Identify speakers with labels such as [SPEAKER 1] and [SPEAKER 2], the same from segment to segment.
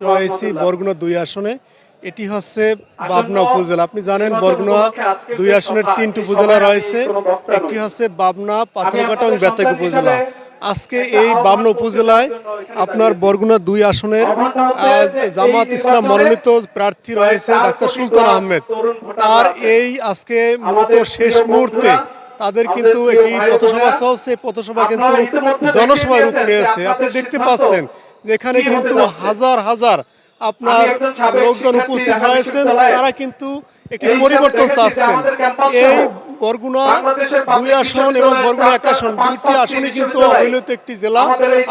[SPEAKER 1] রয়েছি বরগুনা দুই আসনে। এটি হচ্ছে বাবনা উপজেলা। আপনি জানেন বরগুনা দুই আসনের তিনটি উপজেলা রয়েছে। একটি হচ্ছে বাবনা পাথরঘাটা এবং বেতাক উপজেলা। আজকে এই বাবনা উপজেলায় আপনার বরগুনা দুই আসনের জামাত ইসলাম মনোনীত প্রার্থী রয়েছে ডাক্তার সুলতান আহমেদ। তার এই আজকে মূলত শেষ মুহূর্তে তাদের কিন্তু একটি পথসভা চলছে পথসভা কিন্তু জনসভায় রূপ নিয়েছে। আপনি দেখতে পাচ্ছেন যেখানে কিন্তু হাজার হাজার আপনার লোকজন উপস্থিত হয়েছেন তারা কিন্তু একটি পরিবর্তন চাচ্ছেন। এই বরগুনা দুই আসন এবং বরগুনা এক আসন দুইটি আসনই কিন্তু অবহেলিত একটি জেলা।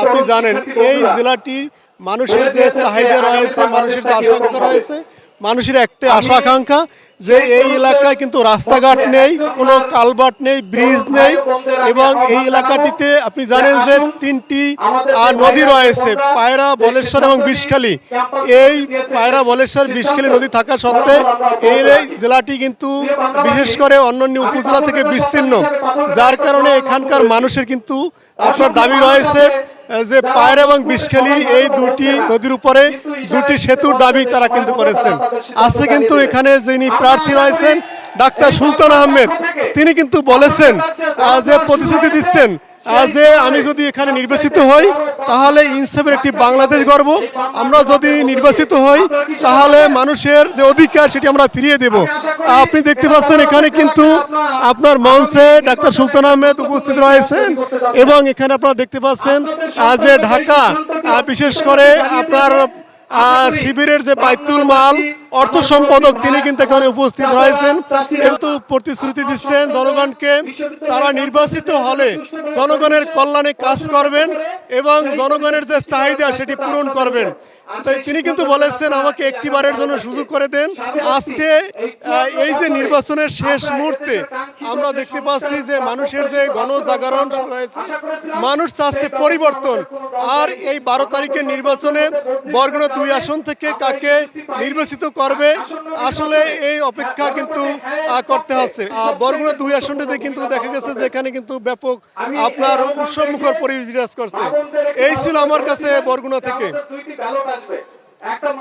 [SPEAKER 1] আপনি জানেন এই জেলাটি মানুষের যে চাহিদা রয়েছে মানুষের যে আশঙ্কা রয়েছে মানুষের একটা আশা আকাঙ্ক্ষা যে এই এলাকায় কিন্তু রাস্তাঘাট নেই কোনো কালভার্ট নেই ব্রিজ নেই এবং এই এলাকাটিতে আপনি জানেন যে তিনটি নদী রয়েছে পায়রা বলেশ্বর এবং বিষখালী। এই পায়রা বলেশ্বর বিষখালী নদী থাকা সত্ত্বে এই জেলাটি কিন্তু বিশেষ করে অন্যান্য উপজেলা থেকে বিচ্ছিন্ন যার কারণে এখানকার মানুষের কিন্তু আপনার দাবি রয়েছে যে পায়রা এবং বিষখালী এই দুটি নদীর উপরে দুটি সেতুর দাবি তারা কিন্তু করেছেন। আজকে কিন্তু এখানে যিনি প্রার্থী রয়েছেন, ডাক্তার সুলতান আহমেদ। তিনি কিন্তু বলেছেন যে প্রতিশ্রুতি দিচ্ছেন। যে আমি যদি এখানে নির্বাচিত হই, তাহলে ইনসাফের একটি বাংলাদেশ গর্ব আমরা যদি নির্বাচিত হই, তাহলে মানুষের যে অধিকার, সেটি আমরা ফিরিয়ে দেব। আপনি দেখতে পাচ্ছেন এখানে কিন্তু আপনার মঞ্চে ডাক্তার সুলতান আহমেদ উপস্থিত রয়েছেন এবং এখানে আপনারা দেখতে পাচ্ছেন যে ঢাকা বিশেষ করে আপনার আর শিবিরের যে বাইতুল মাল অর্থ সম্পাদক তিনি কিন্তু এখানে উপস্থিত রয়েছেন। কিন্তু প্রতিশ্রুতি দিচ্ছেন জনগণকে। তারা নির্বাচিত হলে জনগণের কল্যাণে কাজ করবেন এবং জনগণের যে চাহিদা সেটি পূরণ করবেন। তাই তিনি কিন্তু বলেছেন আমাকে একটিবারের জন্য সুযোগ করে দেন। আজকে এই যে নির্বাচনের শেষ মুহূর্তে আমরা দেখতে পাচ্ছি যে মানুষের যে গণজাগরণ রয়েছে মানুষ চাচ্ছে পরিবর্তন। আর এই বারো তারিখের নির্বাচনে বরগুনা দুই আসন থেকে কাকে নির্বাচিত করবে আসলে এই অপেক্ষা কিন্তু আহ, করতে হচ্ছে। বরগুনা দুই আসনটিতে কিন্তু দেখা গেছে যেখানে কিন্তু ব্যাপক আপনার উৎসব মুখর পরিবেশ বিরাজ করছে। এই ছিল আমার কাছে বরগুনা থেকে।